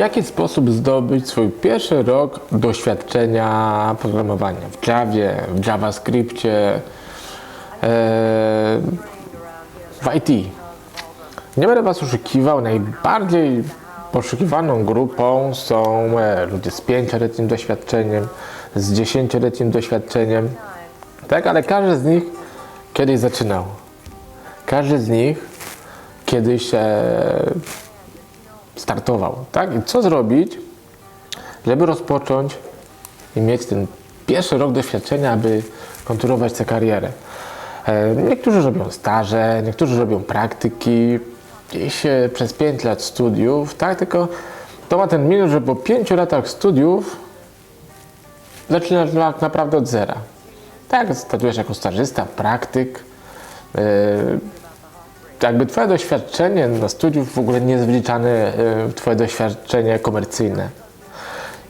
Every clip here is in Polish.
jaki sposób zdobyć swój pierwszy rok doświadczenia programowania w Javie, w JavaScriptie, e, w IT. Nie będę Was oszukiwał, najbardziej poszukiwaną grupą są e, ludzie z 5-letnim doświadczeniem, z 10-letnim doświadczeniem, tak, ale każdy z nich kiedyś zaczynał. Każdy z nich kiedyś e, startował, tak? I co zrobić, żeby rozpocząć i mieć ten pierwszy rok doświadczenia, aby kontynuować tę karierę. E, Niektórzy robią staże, niektórzy robią praktyki, gdzieś e, przez 5 lat studiów, tak? Tylko to ma ten minus, że po 5 latach studiów zaczynasz tak naprawdę od zera. Tak, startujesz jako stażysta, praktyk. Jakby twoje doświadczenie na studiów w ogóle nie jest wliczane e, w twoje doświadczenie komercyjne.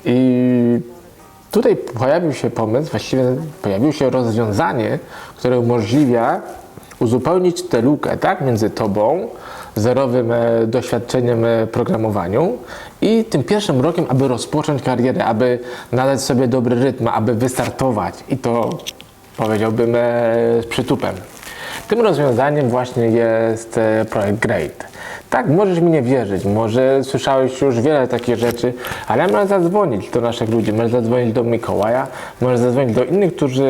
I tutaj pojawił się pomysł, właściwie pojawiło się rozwiązanie, które umożliwia uzupełnić tę lukę tak, między tobą, zerowym e, doświadczeniem e, programowaniu i tym pierwszym rokiem, aby rozpocząć karierę, aby nadać sobie dobry rytm, aby wystartować i to powiedziałbym z przytupem. Tym rozwiązaniem właśnie jest e, projekt Great. Tak, możesz mi nie wierzyć, może słyszałeś już wiele takich rzeczy, ale możesz zadzwonić do naszych ludzi, możesz zadzwonić do Mikołaja, możesz zadzwonić do innych, którzy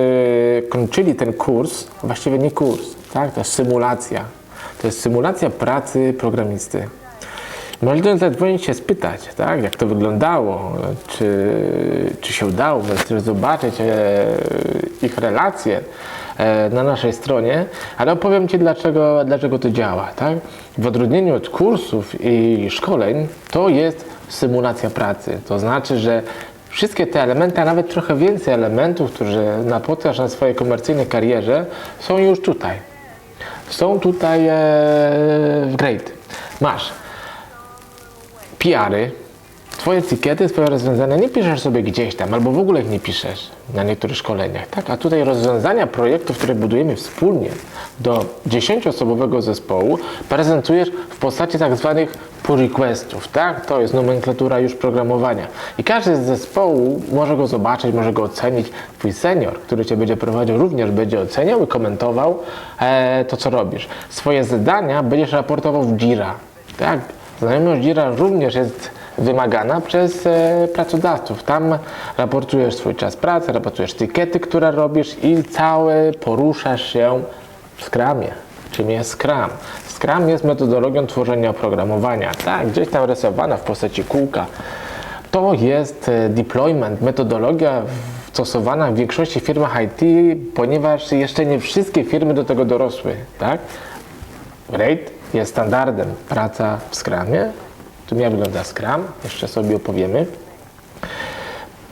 kończyli ten kurs, właściwie nie kurs, tak, to jest symulacja. To jest symulacja pracy programisty. Nich zadzwonić się spytać, tak, jak to wyglądało, czy, czy się udało, też zobaczyć e, ich relacje e, na naszej stronie, ale opowiem Ci, dlaczego, dlaczego to działa. Tak? W odróżnieniu od kursów i szkoleń, to jest symulacja pracy. To znaczy, że wszystkie te elementy, a nawet trochę więcej elementów, które napotkasz na swojej komercyjnej karierze, są już tutaj. Są tutaj e, w Great. Masz PR-y, Twoje etykiety, Twoje rozwiązania nie piszesz sobie gdzieś tam, albo w ogóle ich nie piszesz na niektórych szkoleniach, tak? A tutaj rozwiązania projektów, które budujemy wspólnie do 10-osobowego zespołu, prezentujesz w postaci tak zwanych pull requestów, tak? To jest nomenklatura już programowania. I każdy z zespołu może go zobaczyć, może go ocenić. Twój senior, który Cię będzie prowadził, również będzie oceniał i komentował e, to, co robisz. Swoje zadania będziesz raportował w Jira, tak? Znajomość Jira również jest wymagana przez e, pracodawców. Tam raportujesz swój czas pracy, raportujesz tykiety, które robisz i cały poruszasz się w Scrumie. Czym jest Scrum? Scrum jest metodologią tworzenia oprogramowania. Tak, gdzieś tam rysowana w postaci kółka. To jest e, deployment, metodologia stosowana w większości firmach IT, ponieważ jeszcze nie wszystkie firmy do tego dorosły. Tak? Rate jest standardem. Praca w Scrumie. Tu jak wygląda Scrum, jeszcze sobie opowiemy.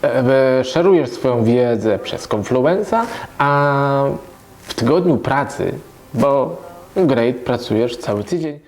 E, Szerujesz swoją wiedzę przez Confluenza, a w tygodniu pracy, bo Great pracujesz cały tydzień,